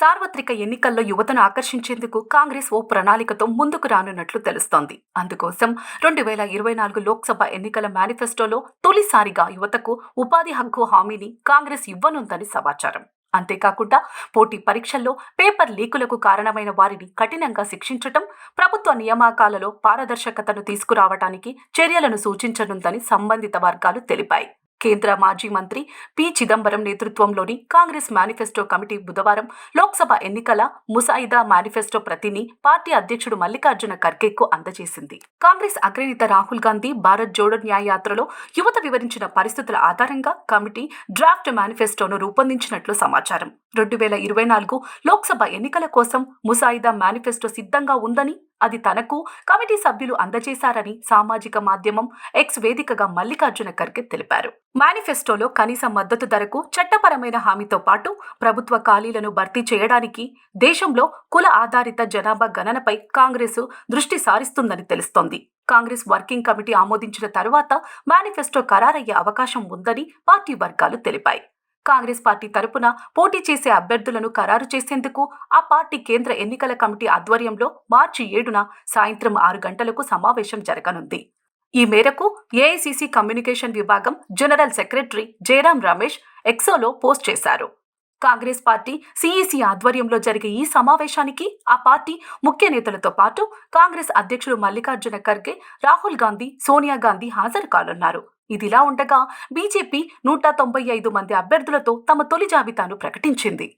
సార్వత్రిక ఎన్నికల్లో యువతను ఆకర్షించేందుకు కాంగ్రెస్ ఓ ప్రణాళికతో ముందుకు రానున్నట్లు తెలుస్తోంది. అందుకోసం రెండు వేల ఇరవై నాలుగు లోక్సభ ఎన్నికల మేనిఫెస్టోలో తొలిసారిగా యువతకు ఉపాధి హక్కు హామీని కాంగ్రెస్ ఇవ్వనుందని సమాచారం. అంతేకాకుండా పోటీ పరీక్షల్లో పేపర్ లీకులకు కారణమైన వారిని కఠినంగా శిక్షించటం ప్రభుత్వ నియామకాలలో పారదర్శకతను తీసుకురావడానికి చర్యలను సూచించనుందని సంబంధిత వర్గాలు తెలిపాయి. కేంద్ర మాజీ మంత్రి పి. చిదంబరం నేతృత్వంలోని కాంగ్రెస్ మేనిఫెస్టో కమిటీ బుధవారం లోక్సభ ఎన్నికల ముసాయిదా మేనిఫెస్టో ప్రతిని పార్టీ అధ్యక్షుడు మల్లికార్జున ఖర్గేకు అందజేసింది. కాంగ్రెస్ అగ్రనేత రాహుల్ గాంధీ భారత్ జోడో న్యాయయాత్రలో యువత వివరించిన పరిస్థితుల ఆధారంగా కమిటీ డ్రాఫ్ట్ మేనిఫెస్టోను రూపొందించినట్లు సమాచారం. రెండు వేల ఇరవై నాలుగు లోక్సభ ఎన్నికల కోసం ముసాయిదా మేనిఫెస్టో సిద్ధంగా ఉందని అది తనకు కమిటీ సభ్యులు అందజేశారని సామాజిక మాధ్యమం ఎక్స్ వేదికగా మల్లికార్జున ఖర్గే తెలిపారు. మేనిఫెస్టోలో కనీస మద్దతు ధరకు చట్టపరమైన హామీతో పాటు ప్రభుత్వ ఖాళీలను భర్తీ చేయడానికి దేశంలో కుల ఆధారిత జనాభా గణనపై కాంగ్రెసు దృష్టి సారిస్తుందని తెలుస్తోంది. కాంగ్రెస్ వర్కింగ్ కమిటీ ఆమోదించిన తర్వాత మేనిఫెస్టో ఖరారయ్యే అవకాశం ఉందని పార్టీ వర్గాలు తెలిపాయి. కాంగ్రెస్ పార్టీ తరపున పోటీ చేసే అభ్యర్థులను ఖరారు చేసేందుకు ఆ పార్టీ కేంద్ర ఎన్నికల కమిటీ ఆధ్వర్యంలో మార్చి ఏడున సాయంత్రం ఆరు గంటలకు సమావేశం జరగనుంది. ఈ మేరకు ఏఐసిసి కమ్యూనికేషన్ విభాగం జనరల్ సెక్రటరీ జయరాం రమేష్ ఎక్సోలో పోస్ట్ చేశారు. కాంగ్రెస్ పార్టీ సిఈసి ఆధ్వర్యంలో జరిగే ఈ సమావేశానికి ఆ పార్టీ ముఖ్య నేతలతో పాటు కాంగ్రెస్ అధ్యక్షుడు మల్లికార్జున ఖర్గే రాహుల్ గాంధీ సోనియా గాంధీ హాజరు కానున్నారు. ఇదిలా ఉండగా బీజేపీ నూట తొంభై ఐదు మంది అభ్యర్థులతో తమ తొలి జాబితాను ప్రకటించింది.